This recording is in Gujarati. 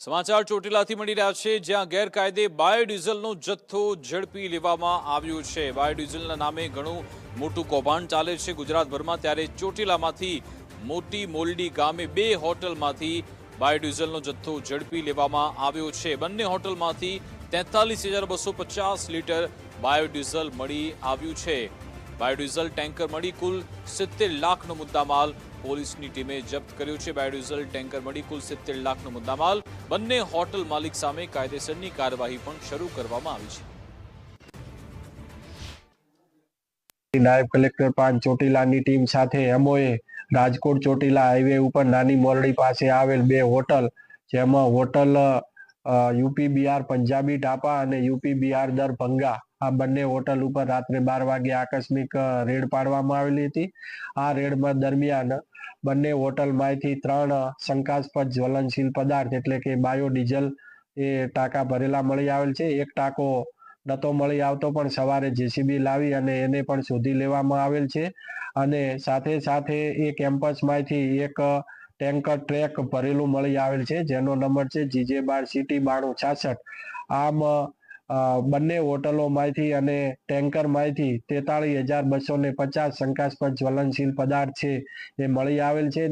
સમાચાર ચોટીલાથી મળી રહ્યા છે, જ્યાં ગેરકાયદે બાયોડીઝલનો જથ્થો ઝડપી લેવામાં આવ્યો છે. બાયોડીઝલના નામે ઘણું મોટું કૌભાંડ ચાલે છે ગુજરાતભરમાં, ત્યારે ચોટીલામાંથી મોટી મોલડી ગામે બે હોટલમાંથી બાયોડીઝલનો જથ્થો ઝડપી લેવામાં આવ્યો છે. બંને હોટલમાંથી તેતાલીસ લીટર બાયોડીઝલ મળી આવ્યું છે. બાયોડીઝલ ટેન્કર મળી કુલ સિત્તેર લાખનો મુદ્દામાલ. પોલીસની ટીમે જપ્ત કર્યો છે બાયોડીઝલ ટેન્કર મળી કુલ સિત્તેર લાખનો મુદ્દામાલ. બંને હોટલ માલિક સામે કાયદેસરની કાર્યવાહી પણ શરૂ કરવામાં આવી છે. નાયબ કલેક્ટર પાંચ ચોટીલાની ટીમ સાથે એમઓએ રાજકોટ ચોટીલા હાઈવે ઉપર નાની મોરડી પાસે આવેલ બે હોટલ, જેમાં હોટલ યુપી, બિહાર, પંજાબી ટાપા અને યુપી, બિહાર દરભંગા આ બંને હોટલ ઉપર રાત્રે બાર વાગે આકસ્મિક રેડ પાડવામાં આવેલી હતી. આ રેડમાં દરમિયાન બંને હોટલમાંથી ત્રણ શંકાસ્પદ જ્વલનશીલ પદાર્થ એટલે કે બાયોડીઝલ એ ટાંકા ભરેલા મળી આવેલ છે. એક ટાંકો નતો મળી આવતો પણ સવારે જેસીબી લાવી અને એને પણ શોધી લેવામાં આવેલ છે. અને સાથે સાથે એ કેમ્પસમાંથી એક ટેન્કર ટ્રેક ભરેલું મળી આવેલ છે, જેનો નંબર છે જીજે બાર સિટી બાણું છાસઠ. આમ બંને હોટલોમાંથી અને ટેન્કરમાંથી તેતાળીસ હજાર બસો ને પચાસ શંકાસ્પદ જ્વલનશીલ પદાર્થ છે એ મળી આવેલ છે.